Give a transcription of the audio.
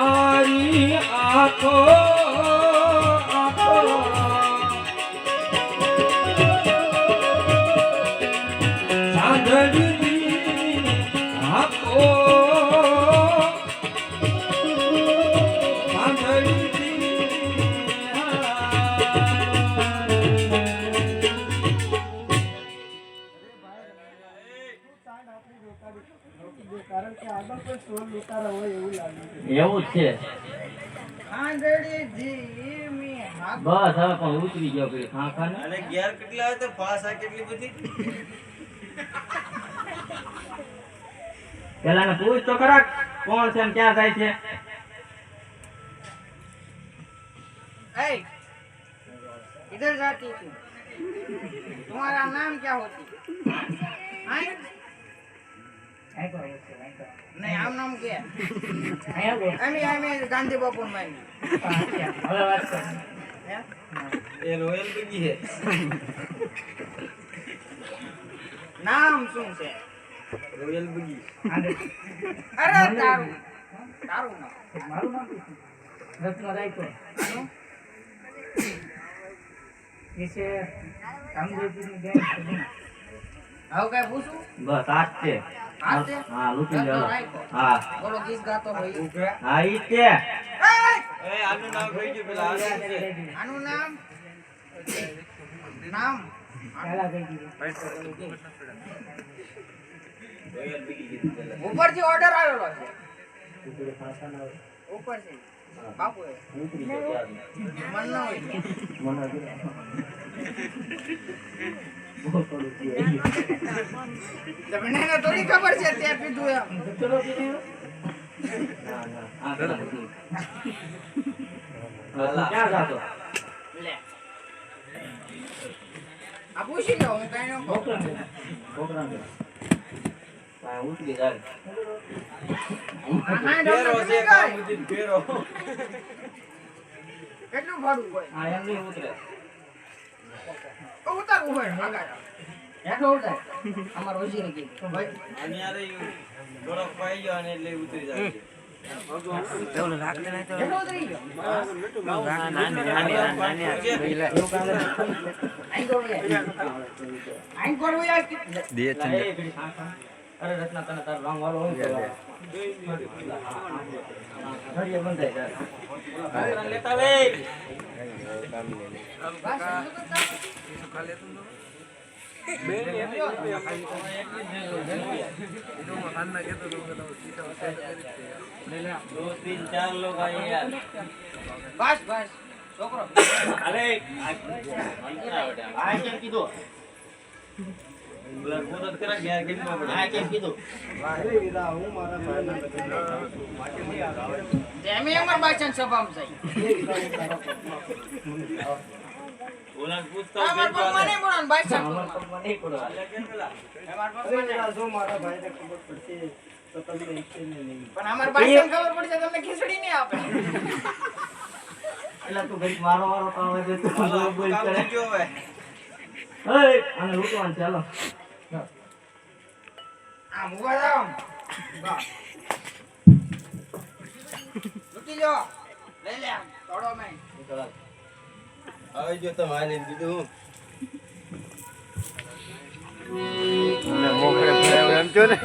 મારી આખો સાંધડી આખો. એવું લાગે છે એવું જ છે આંગળી ધીમી હાથ બસ હવે પણ ઉતરી ગયો પેલી ખા ખા ને અને ગેર કેટલા હોય તો પાસા કેટલી બધી પેલા ને પૂછ તો ખરા કોણ છે ને ક્યાં જાય છે ऐ इधर जाती थी तुम्हारा नाम क्या होती हैं? આમ નામ કે. એમી બાપુ માં રોયલ બીબી હે નામ શું છે? રોયલ બીબી. અરે તારું. તારું નામ. મારું નામ રત્ન રાયકો એ છે કામગીરી બેન હવે કઈ પૂછું? બસ આજ છે. હા લૂટી જાવ હા. બોલો ગીત ગાતો હોય. હા ઈ છે. એ આનું નામ કહી ગયું પેલા આનું નામ? નામ? ઉપરથી ઓર્ડર આવેલો છે. ઉપરથી બાપુ. મન ન હોય. તમને થોડી ખબર છે પીધું એમ. આ પૂછી લો હું કઈ ન ઉતરી જાય કેટલી ભાડું હોય? હા એમ નહીં ઉતરે. તો ઉતારવું હોય આગળ હેઠો ઉતાર અમાર ઓછી કીધું ભાઈ અને યાર પાઈ ગયો અને એટલે ઉતરી જાય. અરે રત્ના તને તારો રંગ વાળો હોય ને. છોકરાને લેતા दो तीन चार लोग आए यार बस बस छोकरो अरे આ કેમ કીધું કેમ કેમ મારા તો પણ અમાર ખબર પડશે તમને ખીચડી નહીં આપે એટલે તું ભાઈ વારો મારો તો આવે છે, તું બોલ કામ કરે. હવે હાલો. આમ ઊભા થાવ બસ. લો. લઈ લે આમ. તોડો મેં. આવી જો તમે હાલી દીધું મોકળે એમ છો ને.